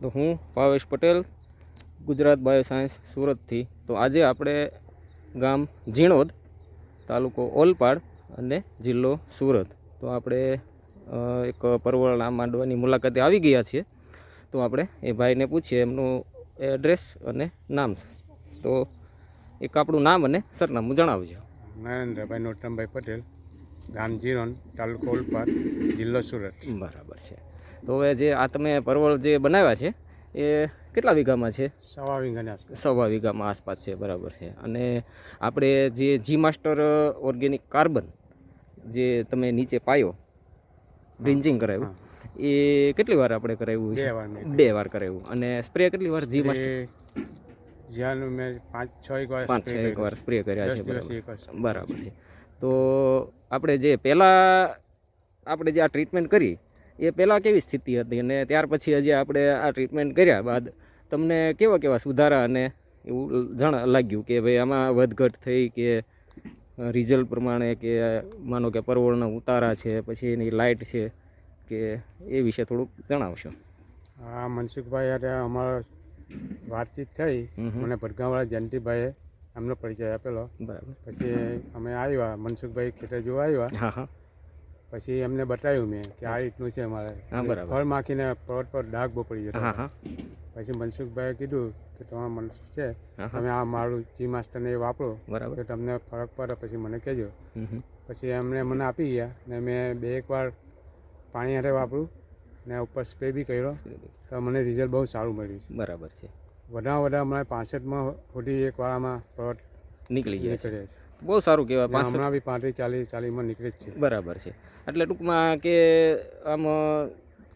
તો હું Bhavesh Patel Gujarat bio science સુરતથી. તો આજે આપણે ગામ ઝીણોદ તાલુકો ઓલપાડ અને જિલ્લો સુરત. તો આપણે એક પરવળના માંડવાની મુલાકાતે આવી ગયા છીએ. તો આપણે એ ભાઈને પૂછીએ એમનું એડ્રેસ અને નામ. તો એક આપણું નામ અને સરનામું જણાવજો. નરેન્દ્રભાઈ નોટમભાઈ પટેલ ગામ જીરોન તાલુકો ઓલપાડ જિલ્લો સુરત. બરાબર છે. તો હવે જે આ તમે પરવળ જે બનાવ્યા છે એ કેટલા વીઘામાં છે? સવા વીઘાની આસપાસ. સવા વીઘામાં આસપાસ છે બરાબર છે. અને આપણે જે જી માસ્ટર ઓર્ગેનિક કાર્બન જે તમે નીચે પાયો બ્રિન્જિંગ કરાવ્યું એ કેટલી વાર આપણે કરાવ્યું બે વાર બે વાર કરાવ્યું. અને સ્પ્રે કેટલી વાર જી માસ્ટર જ્યાં મેં પાંચ છ એક વાર પાંચ છ એક વાર સ્પ્રે કર્યા છે. બરાબર. છે. તો આપણે જે પહેલાં આપણે જે આ ટ્રીટમેન્ટ કરી એ પહેલાં કેવી સ્થિતિ હતી અને ત્યાર પછી હજી આપણે આ ટ્રીટમેન્ટ કર્યા બાદ તમને કેવા કેવા સુધારા અને એવું જણ લાગ્યું કે ભાઈ આમાં વધઘટ થઈ કે રિઝલ્ટ પ્રમાણે કે માનો કે પરવળના ઉતારા છે પછી એની લાઇટ છે કે એ વિશે થોડુંક જણાવશો? હા મનસુખભાઈ અરે અમારો વાતચીત થઈ. મને ભટગામવાળા જયંતિભાઈએ એમનો પરિચય આપેલો. બરાબર. પછી અમે આવ્યા મનસુખભાઈ ખેતર જોવા આવ્યા. હા હા. પછી એમને બતાવ્યું મેં કે આ રીતનું છે અમારે. બરાબર. ફળ માખીને પર્વત પર ડાઘ બોપડી પડી જતો પછી મનસુખભાઈએ કીધું કે તમારા મનસુખ છે તમે આ મારું જી માસ્ટરને એ વાપરો બરાબર. તો તમને ફરક પડે પછી મને કહેજો. પછી એમણે મને આપી ગયા ને મેં બે એક વાર પાણી હારે વાપરું ને ઉપર સ્પ્રે બી કર્યો તો મને રિઝલ્ટ બહુ સારું મળ્યું છે. બરાબર છે. વધારે વધારે હમણાં પાસઠમાં સુધી એક વાળામાં પ્લોટ નીકળી ગયા છે. બહુ સારું કહેવાય પાંચ હમણાં બી પાંત્રીસ ચાલીસ ચાલીસમાં નીકળે જ છે. બરાબર છે. એટલે ટૂંકમાં કે આમ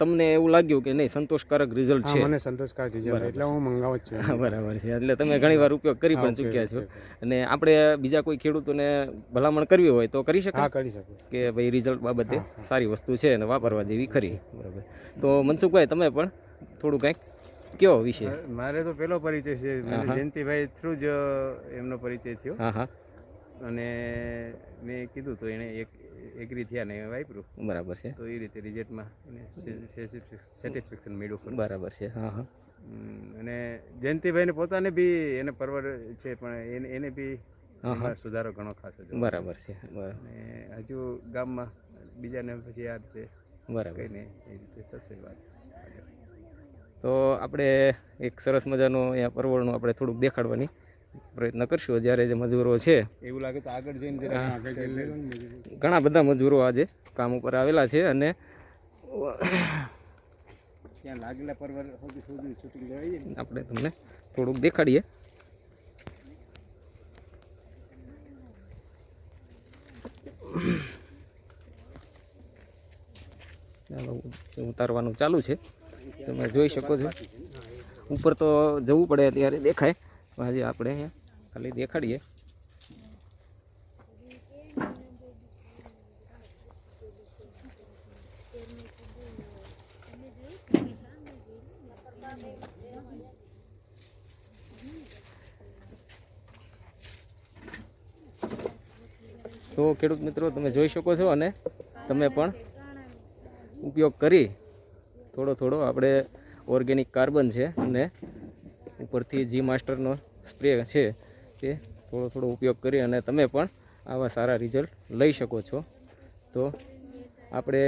તમને એવું લાગ્યું કે નહીં સંતોષકારક રિઝલ્ટ છે. મને સંતોષકારક રિઝલ્ટ એટલે હું મંગાવું જ છું. બરાબર છે. એટલે તમે ઘણીવાર ઉપયોગ કરી પણ ચૂક્યા છો. અને આપણે બીજા કોઈ ખેડૂતોને ભલામણ કરવી હોય તો કરી હા શકાય કરી શકું. કે ભાઈ રિઝલ્ટ બાબતે સારી વસ્તુ છે અને વાપરવા જેવી ખરી. બરાબર. તો મનસુખભાઈ તમે પણ થોડું કંઈક કયો વિશે મારે તો પેલો પરિચય છે. જયંતિભાઈ થ્રુ જ એમનો પરિચય થયો. હા હા. અને મેં કીધું તો એણે એક એગ્રી થયા ને વાપર્યું. બરાબર છે. તો એ રીતે રિઝલ્ટમાં સેટિસ્ફેક્શન મેળવ્યું બરાબર છે હા હા. અને જયંતિભાઈને પોતાને બી એને પરવડ છે પણ એને એને બી સુધારો ઘણો ખાસો બરાબર છે બરાબર. અને હજુ ગામમાં બીજાને પછી આ રીતે બરાબર. કહીને એ રીતે થશે વાત. તો આપણે એક સરસ મજાનું અહીંયા પરવળનું આપણે થોડુંક દેખાડવાની. પ્રયત્ન કરશું. જ્યારે જે મજૂરો છે એવું લાગે તો આગળ જઈને ઘણા બધા મજૂરો આજે કામ ઉપર આવેલા છે અને આપણે તમને થોડુંક દેખાડીએ. ઉતારવાનું ચાલુ છે તમે જોઈ શકો છો. ઉપર તો જવું પડે ત્યારે દેખાય. આજે આપણે અહીંયા ખાલી દેખાડીએ. તો ખેડૂત મિત્રો, તમે જોઈ શકો છો અને તમે પણ ઉપયોગ કરી. થોડો થોડો આપણે ઓર્ગેનિક કાર્બન છે અને ઉપરથી જી માસ્ટરનો સ્પ્રે છે તે થોડો થોડો ઉપયોગ કરી અને તમે પણ આવા સારા રિઝલ્ટ લઈ શકો છો. તો આપણે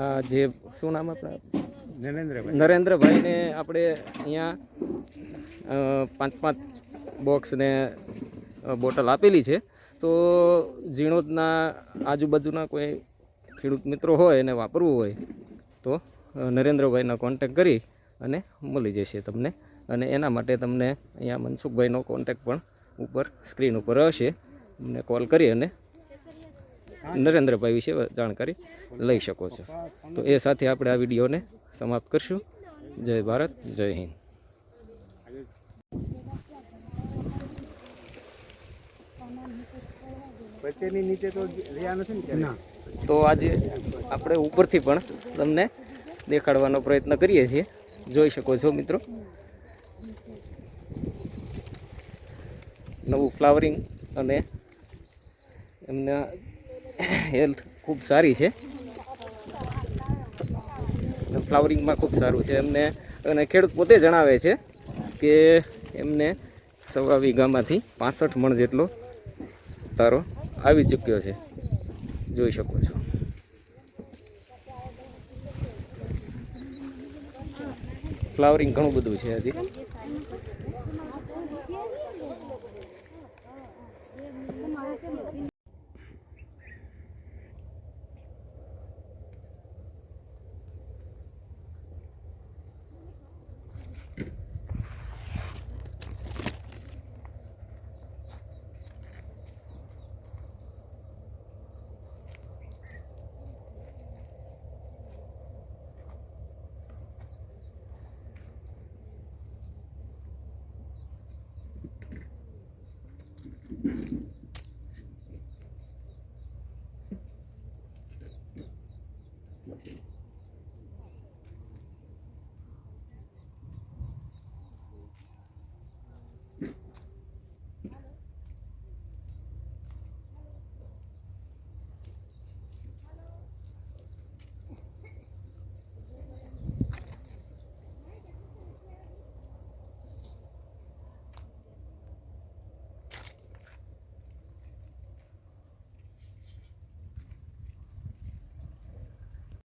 આ જે શું નામ આપણા? નરેન્દ્રભાઈ. નરેન્દ્રભાઈને આપણે અહીંયા પાંચ પાંચ બોક્સને બોટલ આપેલી છે. તો ઝીણોદના આજુબાજુના કોઈ ખેડૂત મિત્રો હોય એને વાપરવું હોય તો નરેન્દ્રભાઈનો કોન્ટેક કરી અને મળી જશે તમને. અને એના માટે તમને અહીંયા મનસુખભાઈનો કોન્ટેક પણ ઉપર સ્ક્રીન ઉપર હશે. અમને કોલ કરી અને નરેન્દ્રભાઈ વિશે જાણકારી લઈ શકો છો. તો એ સાથે આપણે આ વિડીયોને સમાપ્ત કરશું. જય ભારત જય હિન્દ. વચ્ચેની નીચે તો રહ્યા નથી ને ક્યારેય? તો આજે આપણે ઉપરથી પણ તમને દેખાડવાનો પ્રયત્ન કરીએ છીએ. જોઈ શકો છો મિત્રો. નવું ફ્લાવરિંગ અને એમના હેલ્થ ખૂબ સારી છે. ફ્લાવરિંગમાં ખૂબ સારું છે. એમને અને ખેડૂત પોતે જણાવે છે કે એમને સવા વીઘામાંથી પાસઠ મણ જેટલો તારો આવી ચૂક્યો છે. જોઈ શકો છો. ફ્લાવરિંગ ઘણું બધું છે હજી.